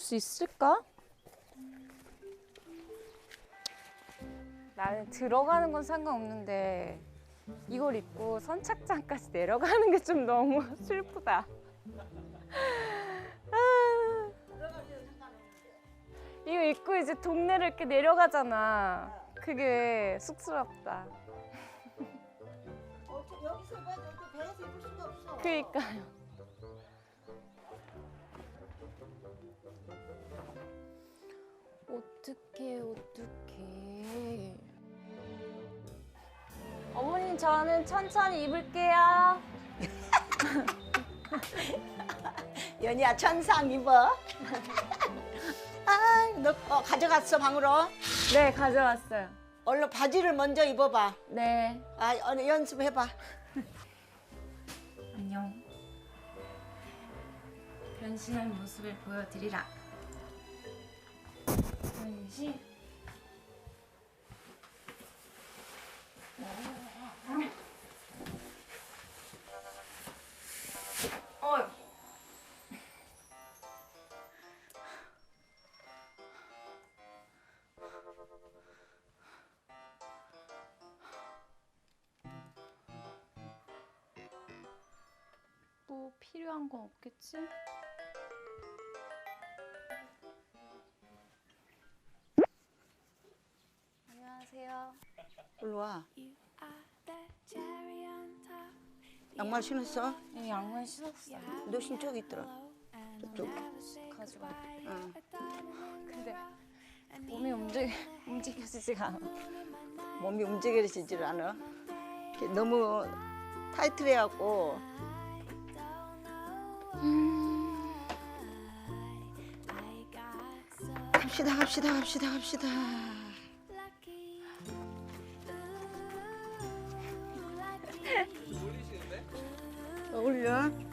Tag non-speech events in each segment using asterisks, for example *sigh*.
수 있을까? 나는 들어가는 건 상관없는데 이걸 입고 선착장까지 내려가는 게 좀 너무 *laughs* 슬프다. 아. 이거 입고 이제 동네를 이렇게 내려가잖아. 그게 쑥스럽다. 어떻게 여기서 봐 여기 배에서 입을 수가 없어. 그니까요. 저는 천천히 입을게요. *laughs* 연희야 천상 입어. *laughs* 아, 너 어, 가져갔어 방으로. 네, 가져왔어요. 얼른 바지를 먼저 입어봐. 네. 아, 어느 연습해봐. *laughs* 안녕. 변신한 모습을 보여드리라. 변신. 어 필요한 건 없겠지? 안녕하세요. 일로 와. 양말 신었어? 이 양말 신었어요. 너 신저기 있더라. 저쪽. 가지고. 응. 근데 몸이 움직 움직여지지가 않아. 몸이 움직여지질 않아. 너무 타이트해갖고 갑시다 갑시다 갑시다 갑시다. 어울려?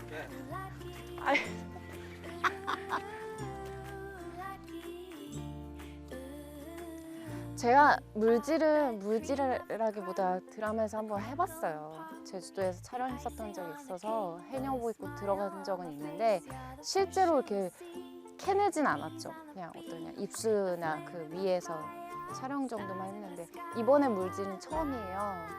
제가 물질은 물질이라기보다 드라마에서 한번 해봤어요. 제주도에서 촬영했었던 적이 있어서 해녀복 입고 들어간 적은 있는데 실제로 이렇게 캐내진 않았죠. 그냥 어떠냐 입수나 그 위에서 촬영 정도만 했는데 이번에 물질은 처음이에요.